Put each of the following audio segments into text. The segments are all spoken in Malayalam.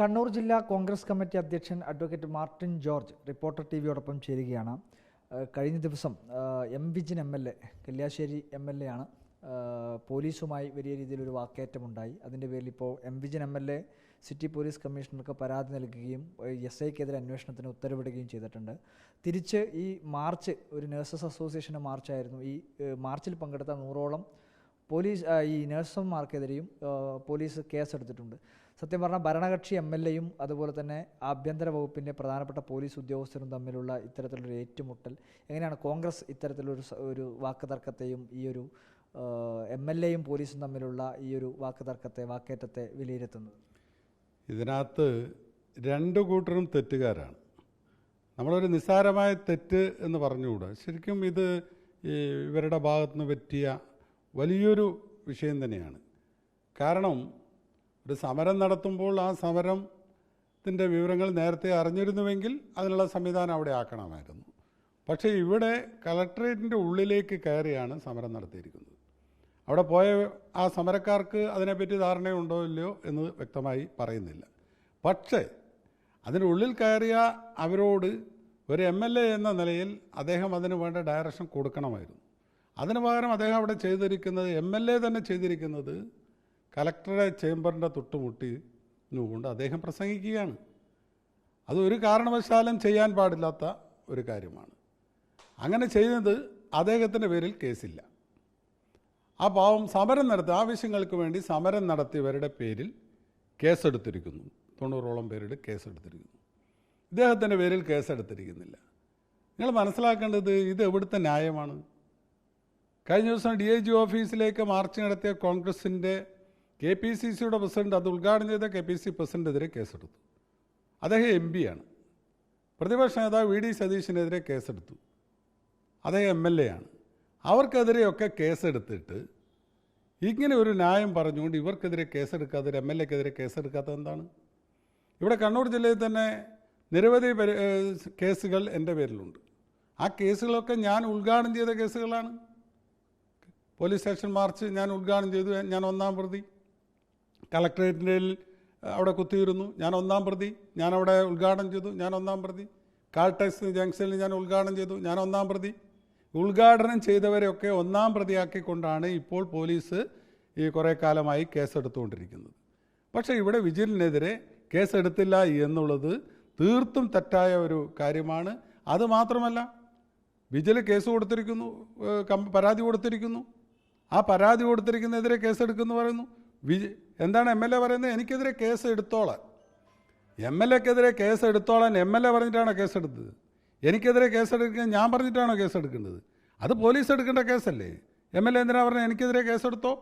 കണ്ണൂർ ജില്ലാ കോൺഗ്രസ് കമ്മിറ്റി അധ്യക്ഷൻ advocate Martin George reporter T വിയോടൊപ്പം ചേരുകയാണ്. കഴിഞ്ഞ ദിവസം M Vijin M L A Kalliasseri M L A ആണ് പോലീസുമായി വലിയ രീതിയിലൊരു വാക്കേറ്റമുണ്ടായി. അതിന്റെ പേരിൽ ഇപ്പോൾ M Vijin M L A city police കമ്മീഷണർക്ക് പരാതി നൽകുകയും എസ് ഐക്കെതിരെ അന്വേഷണത്തിന് ഉത്തരവിടുകയും ചെയ്തിട്ടുണ്ട്. തിരിച്ച് ഈ മാർച്ച് ഒരു നഴ്സസ് അസോസിയേഷന്റെ മാർച്ചായിരുന്നു. ഈ മാർച്ചിൽ പങ്കെടുത്ത നൂറോളം പോലീസ് ഈ നഴ്സുമാർക്കെതിരെയും പോലീസ് കേസെടുത്തിട്ടുണ്ട്. സത്യം പറഞ്ഞാൽ ഭരണകക്ഷി എം എൽ എയും അതുപോലെ തന്നെ ആഭ്യന്തര വകുപ്പിന്റെ പ്രധാനപ്പെട്ട പോലീസ് ഉദ്യോഗസ്ഥരും തമ്മിലുള്ള ഇത്തരത്തിലൊരു ഏറ്റുമുട്ടൽ. എങ്ങനെയാണ് കോൺഗ്രസ് ഇത്തരത്തിലൊരു ഒരു വാക്കുതർക്കത്തെയും ഈ ഒരു എം എൽ എയും പോലീസും തമ്മിലുള്ള ഈ ഒരു വാക്കുതർക്കത്തെ വാക്കേറ്റത്തെ വിലയിരുത്തുന്നത്? ഇതിനകത്ത് രണ്ട് കൂട്ടരും തെറ്റുകാരാണ്. നമ്മളൊരു നിസ്സാരമായ തെറ്റ് എന്ന് പറഞ്ഞുകൂടാ? ശരിക്കും ഇത് ഇവരുടെ ഭാഗത്തുനിന്ന് പറ്റിയ വലിയൊരു വിഷയം തന്നെയാണ്. കാരണം ഒരു സമരം നടത്തുമ്പോൾ ആ സമരത്തിന്റെ വിവരങ്ങൾ നേരത്തെ അറിഞ്ഞിരുന്നുവെങ്കിൽ അതിനുള്ള സംവിധാനം അവിടെ ആക്കണമായിരുന്നു. പക്ഷേ ഇവിടെ കലക്ട്രേറ്റിന്റെ ഉള്ളിലേക്ക് കയറിയാണ് സമരം നടത്തിയിരിക്കുന്നത്. അവിടെ പോയ ആ സമരക്കാർക്ക് അതിനെപ്പറ്റി ധാരണയുണ്ടോ ഇല്ലയോ എന്ന് വ്യക്തമായി പറയുന്നില്ല. പക്ഷേ അതിന്റെ ഉള്ളിൽ കയറിയ അവരോട് ഒരു എം എൽ എ എന്ന നിലയിൽ അദ്ദേഹം അതിന് വേണ്ട ഡയറക്ഷൻ കൊടുക്കണമായിരുന്നു. അതിന് പകരം അദ്ദേഹം അവിടെ ചെയ്തിരിക്കുന്നത് എം എൽ എ തന്നെ ചെയ്തിരിക്കുന്നത് കലക്ടറുടെ ചേംബറിന്റെ തൊട്ടുമുട്ടി കൊണ്ട് അദ്ദേഹം പ്രസംഗിക്കുകയാണ്. അതൊരു കാരണവശാലും ചെയ്യാൻ പാടില്ലാത്ത ഒരു കാര്യമാണ്. അങ്ങനെ ചെയ്യുന്നത് അദ്ദേഹത്തിന്റെ പേരിൽ കേസില്ല. ആ പാവം സമരം നടത്തി ആവശ്യങ്ങൾക്ക് വേണ്ടി സമരം നടത്തിയവരുടെ പേരിൽ കേസെടുത്തിരിക്കുന്നു. തൊണ്ണൂറോളം പേരുടെ കേസെടുത്തിരിക്കുന്നു. ഇദ്ദേഹത്തിന്റെ പേരിൽ കേസെടുത്തിരിക്കുന്നില്ല. നിങ്ങൾ മനസ്സിലാക്കേണ്ടത് ഇത് എവിടുത്തെ ന്യായമാണ്? കഴിഞ്ഞ ദിവസം ഡി ഐ ജി ഓഫീസിലേക്ക് മാർച്ച് നടത്തിയ കോൺഗ്രസിന്റെ കെ പി സി സിയുടെ പ്രസിഡന്റ് അത് ഉദ്ഘാടനം ചെയ്ത കെ പി സി പ്രസിഡന്റിനെതിരെ കേസെടുത്തു. അദ്ദേഹം എം പിയാണ് പ്രതിപക്ഷ നേതാവ് വി ഡി സതീശിനെതിരെ കേസെടുത്തു. അദ്ദേഹം എം എൽ എ ആണ്. അവർക്കെതിരെയൊക്കെ കേസെടുത്തിട്ട് ഇങ്ങനെ ഒരു ന്യായം പറഞ്ഞുകൊണ്ട് ഇവർക്കെതിരെ കേസെടുക്കാതെ എം എൽ എക്കെതിരെ കേസെടുക്കാത്തത് എന്താണ്? ഇവിടെ കണ്ണൂർ ജില്ലയിൽ തന്നെ നിരവധി കേസുകൾ എന്റെ പേരിലുണ്ട്. ആ കേസുകളൊക്കെ ഞാൻ ഉദ്ഘാടനം ചെയ്ത കേസുകളാണ്. പോലീസ് സ്റ്റേഷൻ മാർച്ച് ഞാൻ ഉദ്ഘാടനം ചെയ്തു ഞാൻ ഒന്നാം പ്രതി. കളക്ടറേറ്റിന്റെ അവിടെ കുത്തിയിരുന്നു. ഞാൻ ഒന്നാം പ്രതി. ഞാൻ അവിടെ ഉദ്ഘാടനം ചെയ്തു. ഞാൻ ഒന്നാം പ്രതി. കാൾടെക്സ് ജംഗ്ഷനിൽ ഞാൻ ഉദ്ഘാടനം ചെയ്തു. ഞാൻ ഒന്നാം പ്രതി. ഉദ്ഘാടനം ചെയ്തവരെയൊക്കെ ഒന്നാം പ്രതിയാക്കിക്കൊണ്ടാണ് ഇപ്പോൾ പോലീസ് ഈ കുറേ കാലമായി കേസെടുത്തുകൊണ്ടിരിക്കുന്നത്. പക്ഷേ ഇവിടെ വിജിലിനെതിരെ കേസെടുത്തില്ല എന്നുള്ളത് തീർത്തും തെറ്റായ ഒരു കാര്യമാണ്. അത് മാത്രമല്ല വിജിൽ കേസ് കൊടുത്തിരിക്കുന്നു പരാതി കൊടുത്തിരിക്കുന്നു. ആ പരാതി കൊടുത്തിരിക്കുന്നതിരെ കേസെടുക്കുന്നു പറയുന്നു. വിജി എന്താണ് എം എൽ എ പറയുന്നത്? എനിക്കെതിരെ കേസ് എടുത്തോളാൻ. എം എൽ എക്കെതിരെ കേസ് എടുത്തോളാൻ എം എൽ എ പറഞ്ഞിട്ടാണോ കേസെടുത്തത് എനിക്കെതിരെ കേസെടുക്കുക ഞാൻ പറഞ്ഞിട്ടാണോ കേസെടുക്കേണ്ടത് അത് പോലീസ് എടുക്കേണ്ട കേസല്ലേ? എം എൽ എ എന്തിനാ പറഞ്ഞത്? എനിക്കെതിരെ കേസെടുത്തോ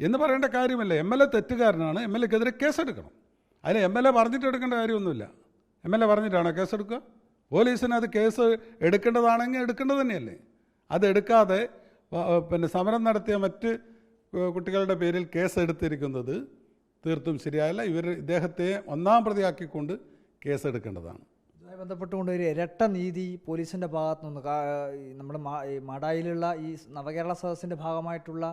എന്ന് പറയേണ്ട കാര്യമല്ല? എം എൽ എ തെറ്റുകാരനാണ്. എം എൽ എക്കെതിരെ കേസെടുക്കണം അതിന് എം എൽ എ പറഞ്ഞിട്ട് എടുക്കേണ്ട കാര്യമൊന്നുമില്ല. എം എൽ എ പറഞ്ഞിട്ടാണോ കേസെടുക്കുക പോലീസിന് അത് കേസ് എടുക്കേണ്ടതാണെങ്കിൽ എടുക്കേണ്ടത് തന്നെയല്ലേ? അത് എടുക്കാതെ പിന്നെ സമരം നടത്തിയ മറ്റ് കുട്ടികളുടെ പേരിൽ കേസെടുത്തിരിക്കുന്നത് തീർത്തും ശരിയായല്ല. ഇവർ ഇദ്ദേഹത്തെ ഒന്നാം പ്രതിയാക്കിക്കൊണ്ട് കേസെടുക്കേണ്ടതാണ്. ഇതുമായി ബന്ധപ്പെട്ടുകൊണ്ട് ഒരു ഇരട്ട നീതി പോലീസിന്റെ ഭാഗത്തു നിന്ന് നമ്മുടെ മടായിലുള്ള ഈ നവകേരള സദസ്സിന്റെ ഭാഗമായിട്ടുള്ള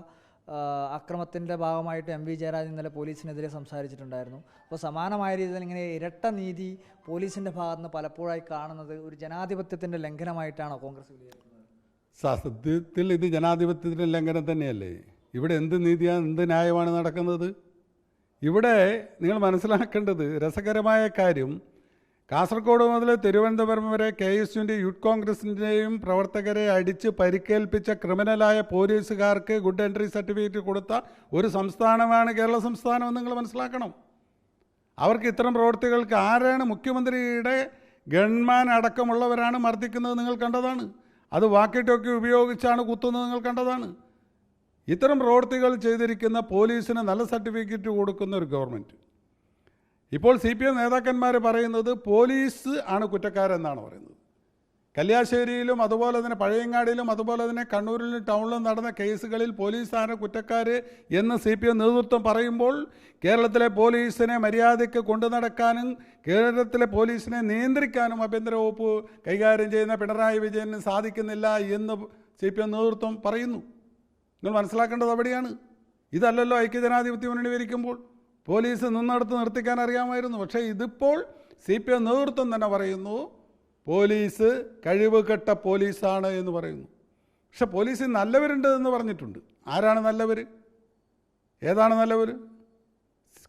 അക്രമത്തിന്റെ ഭാഗമായിട്ട് എം വി ജയരാജൻ ഇന്നലെ പോലീസിനെതിരെ സംസാരിച്ചിട്ടുണ്ടായിരുന്നു. അപ്പോൾ സമാനമായ രീതിയിൽ ഇങ്ങനെ ഇരട്ട നീതി പോലീസിന്റെ ഭാഗത്ത് നിന്ന് പലപ്പോഴായി കാണുന്നത് ഒരു ജനാധിപത്യത്തിന്റെ ലംഘനമായിട്ടാണോ കോൺഗ്രസ് വിലയിരുത്തുന്നത്? സത്യത്തിൽ ഇത് ജനാധിപത്യത്തിന്റെ ലംഘനം തന്നെയല്ലേ? ഇവിടെ എന്ത് നീതിയാണ് എന്ത് ന്യായമാണ് നടക്കുന്നത്? ഇവിടെ നിങ്ങൾ മനസ്സിലാക്കേണ്ടത് രസകരമായ കാര്യം കാസർഗോഡ് മുതൽ തിരുവനന്തപുരം വരെ കെ എസ് യുവിന്റെ യൂത്ത് കോൺഗ്രസിന്റെയും പ്രവർത്തകരെ അടിച്ച് പരിക്കേൽപ്പിച്ച ക്രിമിനലായ പോലീസുകാർക്ക് ഗുഡ് എൻട്രി സർട്ടിഫിക്കറ്റ് കൊടുത്ത ഒരു സംസ്ഥാനമാണ് കേരള സംസ്ഥാനം എന്ന് നിങ്ങൾ മനസ്സിലാക്കണം. അവർക്ക് ഇത്തരം പ്രവൃത്തികൾക്ക് ആരാണ് മുഖ്യമന്ത്രിയുടെ ഗൺമാൻ അടക്കമുള്ളവരാണ് മർദ്ദിക്കുന്നത് നിങ്ങൾ കണ്ടതാണ്. അത് വാക്കിട്ടൊക്കെ ടോക്കി ഉപയോഗിച്ചാണ് കുത്തുന്നത് നിങ്ങൾ കണ്ടതാണ്. ഇത്തരം പ്രവൃത്തികൾ ചെയ്തിരിക്കുന്ന പോലീസിന് നല്ല സർട്ടിഫിക്കറ്റ് കൊടുക്കുന്ന ഒരു ഗവൺമെന്റ് ഇപ്പോൾ സി പി എം നേതാക്കന്മാർ പറയുന്നത് പോലീസ് ആണ് കുറ്റക്കാരെന്നാണ് പറയുന്നത്. കല്യാശ്ശേരിയിലും അതുപോലെ തന്നെ പഴയങ്ങാടിയിലും അതുപോലെ തന്നെ കണ്ണൂരിലും ടൗണിലും നടന്ന കേസുകളിൽ പോലീസാണ് കുറ്റക്കാർ എന്ന് സി പി എം നേതൃത്വം പറയുമ്പോൾ കേരളത്തിലെ പോലീസിനെ മര്യാദയ്ക്ക് കൊണ്ടു നടക്കാനും കേരളത്തിലെ പോലീസിനെ നിയന്ത്രിക്കാനും ആഭ്യന്തര വകുപ്പ് കൈകാര്യം ചെയ്യുന്ന പിണറായി വിജയന് സാധിക്കുന്നില്ല എന്ന് സി പി എം നേതൃത്വം പറയുന്നു. നിങ്ങൾ മനസ്സിലാക്കേണ്ടത് അവിടെയാണ്. ഇതല്ലല്ലോ ഐക്യജനാധിപത്യ മുന്നണി ഭരിക്കുമ്പോൾ പോലീസ് നിന്നടത്ത് നിർത്തിക്കാൻ അറിയാമായിരുന്നു. പക്ഷേ ഇതിപ്പോൾ സി പി എം നേതൃത്വം തന്നെ പറയുന്നു പോലീസ് കഴിവ് കെട്ട പോലീസാണ് എന്ന് പറയുന്നു. പക്ഷെ പോലീസ് നല്ലവരുണ്ട് എന്ന് പറഞ്ഞിട്ടുണ്ട്. ആരാണ് നല്ലവർ ഏതാണ് നല്ലവർ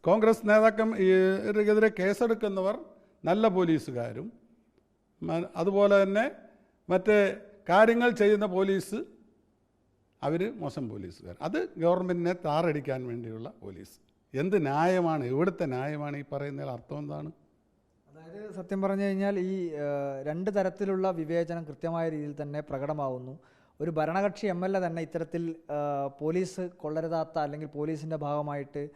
കോൺഗ്രസ് നേതാക്കന്മാർക്കെതിരെ കേസെടുക്കുന്നവർ നല്ല പോലീസുകാരും. അതുപോലെ തന്നെ മറ്റേ കാര്യങ്ങൾ ചെയ്യുന്ന പോലീസ് അവർ മോശം പോലീസുകാർ. അത് ഗവൺമെന്റിനെ താറടിക്കാൻ വേണ്ടിയുള്ള പോലീസ്. എന്ത് ന്യായമാണ്? എവിടുത്തെ ന്യായമാണ് ഈ പറയുന്നതിൽ അർത്ഥം എന്താണ്? അതായത് സത്യം പറഞ്ഞു കഴിഞ്ഞാൽ ഈ രണ്ട് തരത്തിലുള്ള വിവേചനം കൃത്യമായ രീതിയിൽ തന്നെ പ്രകടമാവുന്നു. ഒരു ഭരണകക്ഷി എം എൽ എ തന്നെ ഇത്തരത്തിൽ പോലീസ് കൊള്ളരുതാത്ത അല്ലെങ്കിൽ പോലീസിന്റെ ഭാഗമായിട്ട്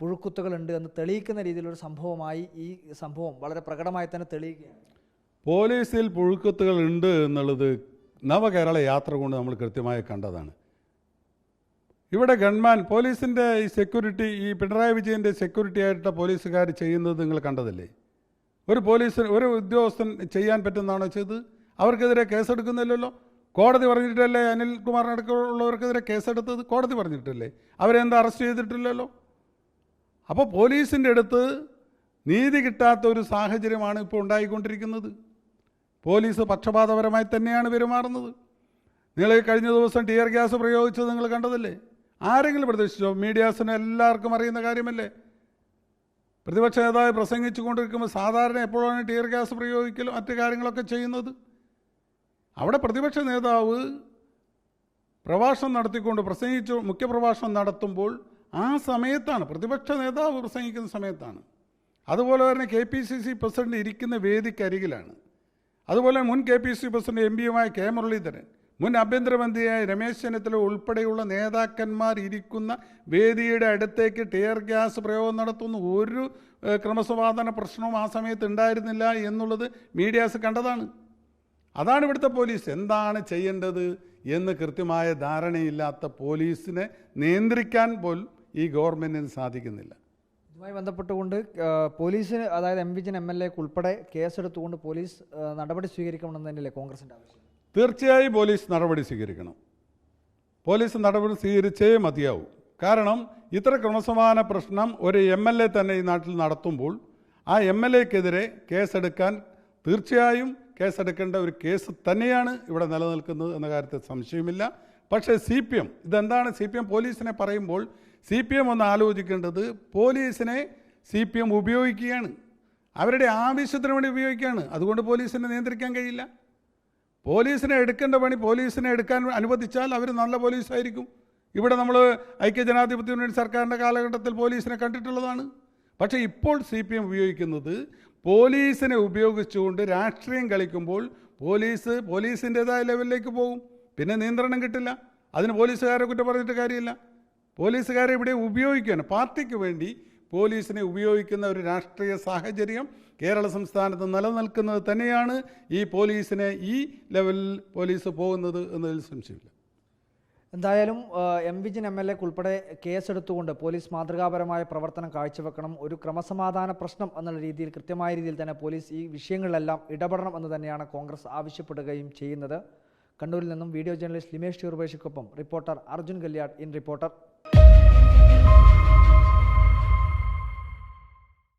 പുഴുക്കുത്തുകളുണ്ട് എന്ന് തെളിയിക്കുന്ന രീതിയിലൊരു സംഭവമായി ഈ സംഭവം വളരെ പ്രകടമായി തന്നെ തെളിയിക്കുകയാണ്. പോലീസിൽ പുഴുക്കുത്തുകൾ ഉണ്ട് എന്നുള്ളത് നവകേരള യാത്ര കൊണ്ട് നമ്മൾ കൃത്യമായി കണ്ടതാണ്. ഇവിടെ ഗൺമാൻ പോലീസിന്റെ ഈ സെക്യൂരിറ്റി ഈ പിണറായി വിജയന്റെ സെക്യൂരിറ്റി ആയിട്ട് പോലീസുകാർ ചെയ്യുന്നത് നിങ്ങൾ കണ്ടതല്ലേ? ഒരു പോലീസ് ഒരു ഉദ്യോഗസ്ഥൻ ചെയ്യാൻ പറ്റുന്നതാണോ ചെയ്ത്? അവർക്കെതിരെ കേസെടുക്കുന്നില്ലല്ലോ? കോടതി പറഞ്ഞിട്ടല്ലേ അനിൽകുമാറിനടക്കമുള്ളവർക്കെതിരെ കേസെടുത്തത്? കോടതി പറഞ്ഞിട്ടല്ലേ? അവരെന്താ അറസ്റ്റ് ചെയ്തിട്ടില്ലല്ലോ? അപ്പോൾ പോലീസിന്റെ അടുത്ത് നീതി കിട്ടാത്ത ഒരു സാഹചര്യമാണ് ഇപ്പോൾ ഉണ്ടായിക്കൊണ്ടിരിക്കുന്നത്. പോലീസ് പക്ഷപാതപരമായി തന്നെയാണ് പെരുമാറുന്നത്. നിങ്ങൾ കഴിഞ്ഞ ദിവസം ടിയർ ഗ്യാസ് പ്രയോഗിച്ചത് നിങ്ങൾ കണ്ടതല്ലേ? ആരെങ്കിലും പ്രതീക്ഷിച്ചോ? മീഡിയാസിന് എല്ലാവർക്കും അറിയുന്ന കാര്യമല്ലേ? പ്രതിപക്ഷ നേതാവ് പ്രസംഗിച്ചു കൊണ്ടിരിക്കുമ്പോൾ സാധാരണ എപ്പോഴാണ് ടിയർ ഗ്യാസ് പ്രയോഗിക്കലും മറ്റു കാര്യങ്ങളൊക്കെ ചെയ്യുന്നത്? അവിടെ പ്രതിപക്ഷ നേതാവ് പ്രഭാഷണം നടത്തിക്കൊണ്ട് പ്രസംഗിച്ചു മുഖ്യപ്രഭാഷണം നടത്തുമ്പോൾ ആ സമയത്താണ് പ്രതിപക്ഷ നേതാവ് പ്രസംഗിക്കുന്ന സമയത്താണ്. അതുപോലെ തന്നെ K P C C president ഇരിക്കുന്ന വേദിക്കരികിലാണ്. അതുപോലെ മുൻ K P C president M പിയുമായ K Muraleedharan മുൻ ആഭ്യന്തരമന്ത്രിയായ രമേശ് ചെന്നിത്തല ഉൾപ്പെടെയുള്ള നേതാക്കന്മാർ ഇരിക്കുന്ന വേദിയുടെ അടുത്തേക്ക് ടിയർ ഗ്യാസ് പ്രയോഗം നടത്തുന്ന ഒരു ക്രമസമാധാന പ്രശ്നവും ആ സമയത്ത് ഉണ്ടായിരുന്നില്ല എന്നുള്ളത് മീഡിയാസ് കണ്ടതാണ്. അതാണ് ഇവിടുത്തെ പോലീസ്. എന്താണ് ചെയ്യേണ്ടത് എന്ന് കൃത്യമായ ധാരണയില്ലാത്ത പോലീസിനെ നിയന്ത്രിക്കാൻ പോലും ഈ ഗവൺമെന്റിന് സാധിക്കുന്നില്ല. ഇതുമായി ബന്ധപ്പെട്ടുകൊണ്ട് പോലീസിന് അതായത് എം വിജയൻ എം എൽ എക്ക് ഉൾപ്പെടെ കേസെടുത്തുകൊണ്ട് പോലീസ് നടപടി സ്വീകരിക്കണമെന്ന് തന്നെയല്ലേ കോൺഗ്രസിന്റെ ആവശ്യം? തീർച്ചയായും പോലീസ് നടപടി സ്വീകരിക്കണം. പോലീസ് നടപടി സ്വീകരിച്ചേ മതിയാവും. കാരണം ഇത്ര ക്രമസമാന പ്രശ്നം ഒരു എം എൽ എ തന്നെ ഈ നാട്ടിൽ നടത്തുമ്പോൾ ആ എം എൽ എക്കെതിരെ കേസെടുക്കാൻ തീർച്ചയായും കേസെടുക്കേണ്ട ഒരു കേസ് തന്നെയാണ് ഇവിടെ നിലനിൽക്കുന്നത് എന്ന കാര്യത്തിൽ സംശയമില്ല. പക്ഷേ സി പി എം ഇതെന്താണ്? സി പി എം പോലീസിനെ പറയുമ്പോൾ സി പി എം ഒന്ന് ആലോചിക്കേണ്ടത് പോലീസിനെ സി പി എം ഉപയോഗിക്കുകയാണ്. അവരുടെ ആവശ്യത്തിന് വേണ്ടി ഉപയോഗിക്കുകയാണ്. അതുകൊണ്ട് പോലീസിനെ നിയന്ത്രിക്കാൻ കഴിയില്ല. പോലീസിനെ എടുക്കേണ്ട പണി പോലീസിനെ എടുക്കാൻ അനുവദിച്ചാൽ അവർ നല്ല പോലീസായിരിക്കും. ഇവിടെ നമ്മൾ ഐക്യ ജനാധിപത്യ യൂണിയൻ സർക്കാരിന്റെ കാലഘട്ടത്തിൽ പോലീസിനെ കണ്ടിട്ടുള്ളതാണ്. പക്ഷേ ഇപ്പോൾ സി പി എം ഉപയോഗിക്കുന്നത് പോലീസിനെ ഉപയോഗിച്ചുകൊണ്ട് രാഷ്ട്രീയം കളിക്കുമ്പോൾ പോലീസ് പോലീസിന്റെതായ ലെവലിലേക്ക് പോകും. പിന്നെ നിയന്ത്രണം കിട്ടില്ല. അതിന് പോലീസുകാരെ കുറ്റം പറഞ്ഞിട്ട് കാര്യമില്ല. പോലീസുകാരെ ഇവിടെ ഉപയോഗിക്കുകയാണ് പാർട്ടിക്ക് വേണ്ടി പോലീസിനെ ഉപയോഗിക്കുന്ന ഒരു രാഷ്ട്രീയ സാഹചര്യം കേരള സംസ്ഥാനത്ത് നിലനിൽക്കുന്നത് തന്നെയാണ് ഈ പോലീസിനെ ഈ ലെവലിൽ പോലീസ് പോകുന്നത് എന്നതിൽ സംശയമില്ല. എന്തായാലും എം വിജിൻ എം എൽ എക്ക് ഉൾപ്പെടെ കേസെടുത്തുകൊണ്ട് പോലീസ് മാതൃകാപരമായ പ്രവർത്തനം കാഴ്ചവെക്കണം ഒരു ക്രമസമാധാന പ്രശ്നം എന്നുള്ള രീതിയിൽ കൃത്യമായ രീതിയിൽ തന്നെ പോലീസ് ഈ വിഷയങ്ങളിലെല്ലാം ഇടപെടണം എന്ന് തന്നെയാണ് കോൺഗ്രസ് ആവശ്യപ്പെടുകയും ചെയ്യുന്നത്. കണ്ണൂരിൽ നിന്നും video journalist Limesh ചെറുപേഷിക്കൊപ്പം reporter Arjun Kalyad in reporter.